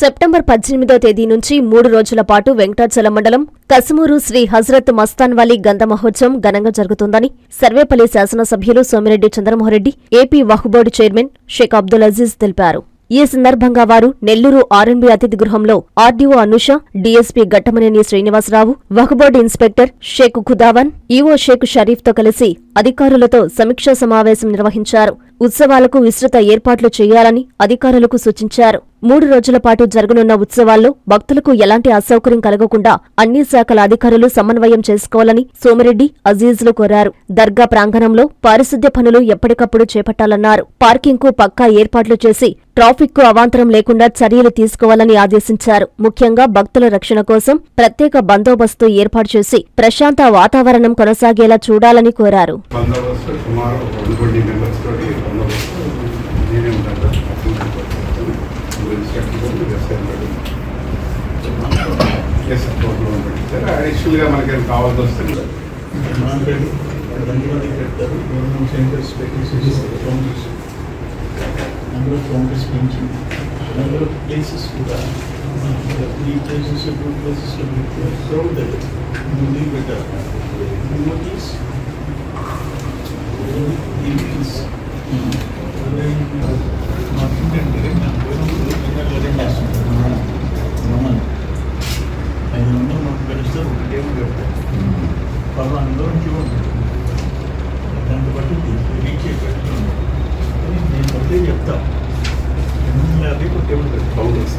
September పద్దెనిమిదో తేదీ నుంచి మూడు రోజుల పాటు వెంకటాచల మండలం కసుమూరు శ్రీ హజరత్ మస్తాన్వాలి గంధ మహోత్సవం ఘనంగా జరుగుతుందని సర్వేపల్లి శాసనసభ్యులు సోమిరెడ్డి చంద్రమోహన్రెడ్డి ఏపీ వహుబోర్డు చైర్మన్ షేక్ అబ్దుల్ అజీజ్ తెలిపారు. ఈ సందర్భంగా వారు నెల్లూరు ఆర్ఎన్బి అతిథి గృహంలో ఆర్డీఓ అనుష డీఎస్పీ ఘట్టమనేని శ్రీనివాసరావు వహబోర్డు ఇన్స్పెక్టర్ షేక్ ఖుదావన్ ఈవో షేక్ షరీఫ్తో కలిసి అధికారులతో సమీక్షా సమావేశం నిర్వహించారు. ఉత్సవాలకు విస్తృత ఏర్పాట్లు చేయాలని అధికారులకు సూచించారు. మూడు రోజుల పాటు జరగనున్న ఉత్సవాల్లో భక్తులకు ఎలాంటి అసౌకర్యం కలగకుండా అన్ని శాఖల అధికారులు సమన్వయం చేసుకోవాలని సోమిరెడ్డి అజీజ్లు కోరారు. దర్గా ప్రాంగణంలో పారిశుద్ధ్య పనులు ఎప్పటికప్పుడు చేపట్టాలన్నారు. పార్కింగ్కు పక్కా ఏర్పాట్లు చేసి ట్రాఫిక్కు అవాంతరం లేకుండా చర్యలు తీసుకోవాలని ఆదేశించారు. ముఖ్యంగా భక్తుల రక్షణ కోసం ప్రత్యేక బందోబస్తు ఏర్పాటు చేసి ప్రశాంత వాతావరణం కొనసాగేలా చూడాలని కోరారు. బందోబస్తు సుమారు వన్ ట్వంటీ మెంబర్స్ తోటి బందోబస్తు నేనే ఉంటాను yes sir total one twenty sir అడిషనల్గా మనకి ఏమైనా కావాల్సి వస్తే నాన్నగారు రంగవల్లి పెడతారు గవర్నమెంట్ సెంటర్స్ పెట్టేసి కౌంటర్స్ నెంబర్ ఆఫ్ కౌంటర్స్ పెంచి నెంబర్ ఆఫ్ ప్లేసెస్ కూడా three places two places crowd ముందు పెట్టారు నోటీస్ మాకేంటంటే పలానా దూరం చూడండి దాన్ని బట్టి రీచ్ పెట్టుకోండి నేను అదే చెప్తా. యాభై ఒక టేబుల్ కౌంటర్స్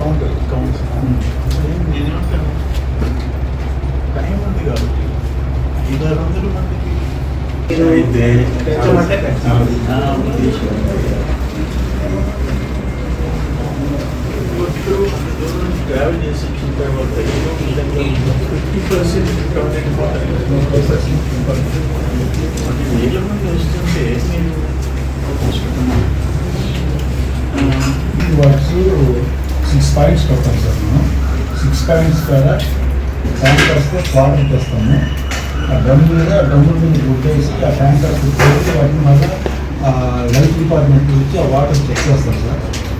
కౌంటర్ కౌంటర్ నేను ఏమంటాను టైం ఉంది కాబట్టి ఐదు ఆరు వందల మందికి. అయితే తెచ్చమంటే అంత దూరం ట్రావెల్ చేసి వచ్చిన తర్వాత ఏదో విధంగా ఫిఫ్టీ పర్సెంట్ డిస్కౌంట్ అయిపోతారు అది వేల మంది వస్తుంటే నేను సిక్స్ పాయింట్స్ పెడతాం సార్ మనం సిక్స్ పాయింట్స్ ద్వారా ట్యాంకర్స్తో వాటర్ తెస్తాము ఆ డ్రమ్ మీద ఆ డ్రమ్ మీద కొట్టేసి ఆ ట్యాంకర్స్ వాటిని మళ్ళీ లైఫ్ డిపార్ట్మెంట్ వచ్చి ఆ వాటర్ చెక్ చేస్తాం సార్.